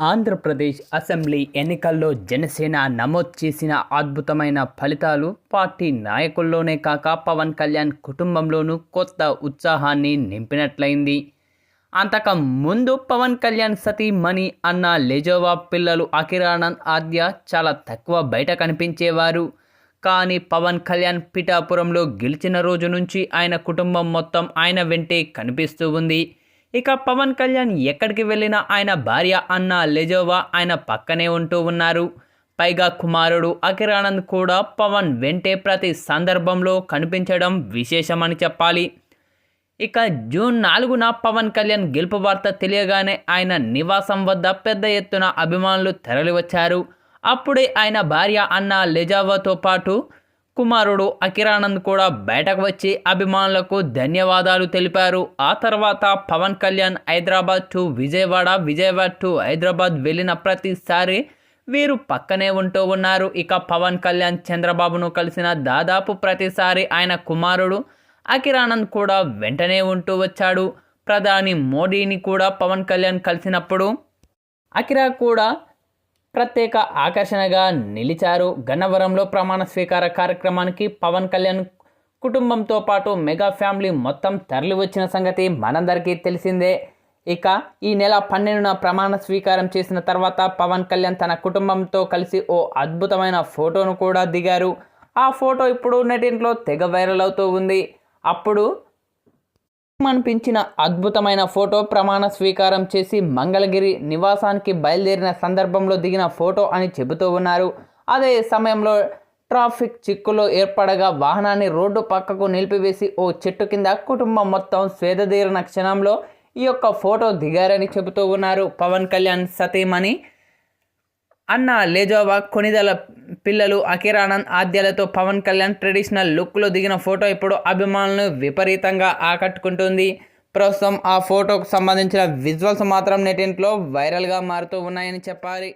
Andhra Pradesh assembly ఎన్నికల్లో జనసేన నమోదు చేసిన అద్భుతమైన ఫలితాలు పార్టీ నాయకుల్లోనే కాక పవన్ కళ్యాణ్ కుటుంబంలోనూ కొత్త ఉత్సాహాన్ని నింపినట్లయింది. అంతకు ముందు పవన్ కళ్యాణ్ సతీమణి అన్న లెజోవా పిల్లలు అఖిరానంద్ ఆద్య చాలా తక్కువ బయట కనిపించేవారు. కానీ పవన్ కళ్యాణ్ పిఠాపురంలో గెలిచిన రోజు నుంచి ఆయన కుటుంబం మొత్తం ఆయన వెంటే కనిపిస్తూ ఉంది. ఇక పవన్ కళ్యాణ్ ఎక్కడికి వెళ్ళినా ఆయన భార్య అన్న లెజోవా ఆయన పక్కనే ఉంటూ ఉన్నారు. పైగా కుమారుడు అకిరానంద్ కూడా పవన్ వెంటే ప్రతి సందర్భంలో కనిపించడం విశేషమని చెప్పాలి. ఇక జూన్ నాలుగున పవన్ కళ్యాణ్ గెలుపు వార్త తెలియగానే ఆయన నివాసం వద్ద పెద్ద ఎత్తున అభిమానులు తరలివచ్చారు. అప్పుడే ఆయన భార్య అన్న లెజావాతో పాటు కుమారుడు అకిరానంద్ కూడా బయటకు వచ్చి అభిమానులకు ధన్యవాదాలు తెలిపారు. ఆ తర్వాత పవన్ కళ్యాణ్ హైదరాబాద్ టు విజయవాడ విజయవాడ టు హైదరాబాద్ వెళ్ళిన ప్రతిసారి వీరు పక్కనే ఉంటూ ఉన్నారు. ఇక పవన్ కళ్యాణ్ చంద్రబాబును కలిసిన దాదాపు ప్రతిసారి ఆయన కుమారుడు అకిరానంద్ కూడా వెంటనే ఉంటూ వచ్చాడు. ప్రధాని మోడీని కూడా పవన్ కళ్యాణ్ కలిసినప్పుడు అకిరా కూడా ప్రత్యేక ఆకర్షణగా నిలిచారు. గన్నవరంలో ప్రమాణ స్వీకార కార్యక్రమానికి పవన్ కళ్యాణ్ కుటుంబంతో పాటు మెగా ఫ్యామిలీ మొత్తం తరలి వచ్చిన సంగతి మనందరికీ తెలిసిందే. ఇక ఈ నెల పన్నెండున ప్రమాణ స్వీకారం చేసిన తర్వాత పవన్ కళ్యాణ్ తన కుటుంబంతో కలిసి ఓ అద్భుతమైన ఫోటోను కూడా దిగారు. ఆ ఫోటో ఇప్పుడు నెటింట్లో తెగ వైరల్ అవుతూ ఉంది. అప్పుడు అనిపించిన అద్భుతమైన ఫోటో ప్రమాణ స్వీకారం చేసి మంగళగిరి నివాసానికి బయలుదేరిన సందర్భంలో దిగిన ఫోటో అని చెబుతూ ఉన్నారు. అదే సమయంలో ట్రాఫిక్ చిక్కులో ఏర్పడగా వాహనాన్ని రోడ్డు పక్కకు నిలిపివేసి ఓ చెట్టు కింద కుటుంబం మొత్తం స్వేదతీరిన క్షణంలో ఈ యొక్క ఫోటో దిగారని చెబుతూ ఉన్నారు. పవన్ కళ్యాణ్ సతీమణి అన్న లేజోవా కొనిదల పిల్లలు అఖిరానంద్ ఆద్యాలతో పవన్ కళ్యాణ్ ట్రెడిషనల్ లుక్లో దిగిన ఫోటో ఇప్పుడు అభిమానులను విపరీతంగా ఆకట్టుకుంటుంది. ప్రస్తుతం ఆ ఫోటోకు సంబంధించిన విజువల్స్ మాత్రం నెటింట్లో వైరల్గా మారుతూ ఉన్నాయని చెప్పాలి.